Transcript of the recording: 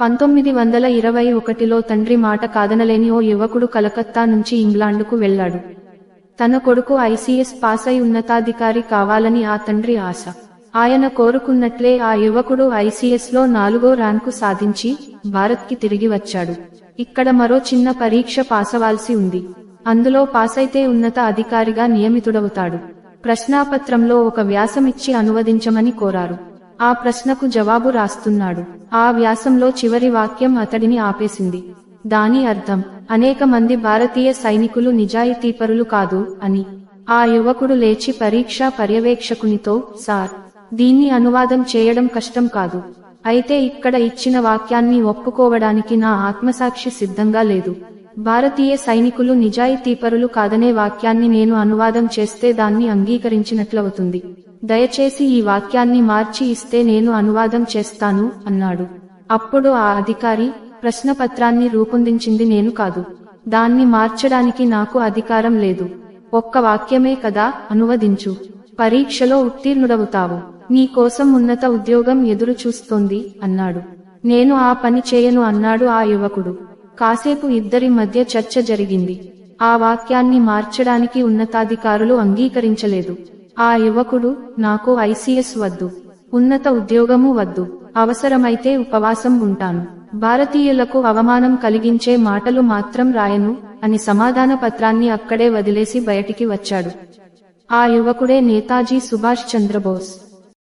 పంతొమ్మిది వందల ఇరవై ఒకటిలో తండ్రి మాట కాదనలేని ఓ యువకుడు కలకత్తా నుంచి ఇంగ్లాండుకు వెళ్ళాడు. తన కొడుకు ఐసీఎస్ పాస్ అయి ఉన్నతాధికారి కావాలని ఆ తండ్రి ఆశ. ఆయన కోరుకున్నట్లే ఆ యువకుడు ఐసీఎస్లో నాలుగో ర్యాంకు సాధించి భారత్కి తిరిగి వచ్చాడు. ఇక్కడ మరో చిన్న పరీక్ష పాసవాల్సి ఉంది. అందులో పాసైతే ఉన్నత అధికారిగా నియమితుడవుతాడు. ప్రశ్నాపత్రంలో ఒక వ్యాసమిచ్చి అనువదించమని కోరారు. ఆ ప్రశ్నకు జవాబు రాస్తున్నాడు. ఆ వ్యాసంలో చివరి వాక్యం అతడిని ఆపేసింది. దాని అర్థం అనేక మంది భారతీయ సైనికులు నిజాయితీపరులు కాదు అని. ఆ యువకుడు లేచి పరీక్షా పర్యవేక్షకునితో సార్ దీన్ని అనువాదం చేయడం కష్టం కాదు. అయితే ఇక్కడ ఇచ్చిన వాక్యాన్ని ఒప్పుకోవడానికి నా ఆత్మసాక్షి సిద్ధంగా లేదు. భారతీయ సైనికులు నిజాయితీపరులు కాదనే వాక్యాన్ని నేను అనువాదం చేస్తే దాన్ని అంగీకరించినట్లవుతుంది. దయచేసి ఈ వాక్యాన్ని మార్చి ఇస్తే నేను అనువాదం చేస్తాను అన్నాడు. అప్పుడు ఆ అధికారి ప్రశ్నపత్రాన్ని రూపొందించింది నేను కాదు. దాన్ని మార్చడానికి నాకు అధికారం లేదు. ఒక్క వాక్యమే కదా అనువదించు. పరీక్షలో ఉత్తీర్ణుడవుతావు. నీ కోసం ఉన్నత ఉద్యోగం ఎదురు చూస్తోంది అన్నాడు. నేను ఆ పని చేయను అన్నాడు ఆ యువకుడు. కాసేపు ఇద్దరి మధ్య చర్చ జరిగింది. ఆ వాక్యాన్ని మార్చడానికి ఉన్నతాధికారులు అంగీకరించలేదు. ఆ యువకుడు నాకు ఐసీఎస్ వద్దు. ఉన్నత ఉద్యోగము వద్దు. అవసరమైతే ఉపవాసం ఉంటాను. భారతీయులకు అవమానం కలిగించే మాటలు మాత్రం రాయను అని సమాధాన పత్రాన్ని అక్కడే వదిలేసి బయటికి వచ్చాడు. ఆ యువకుడే నేతాజీ సుభాష్ చంద్రబోస్.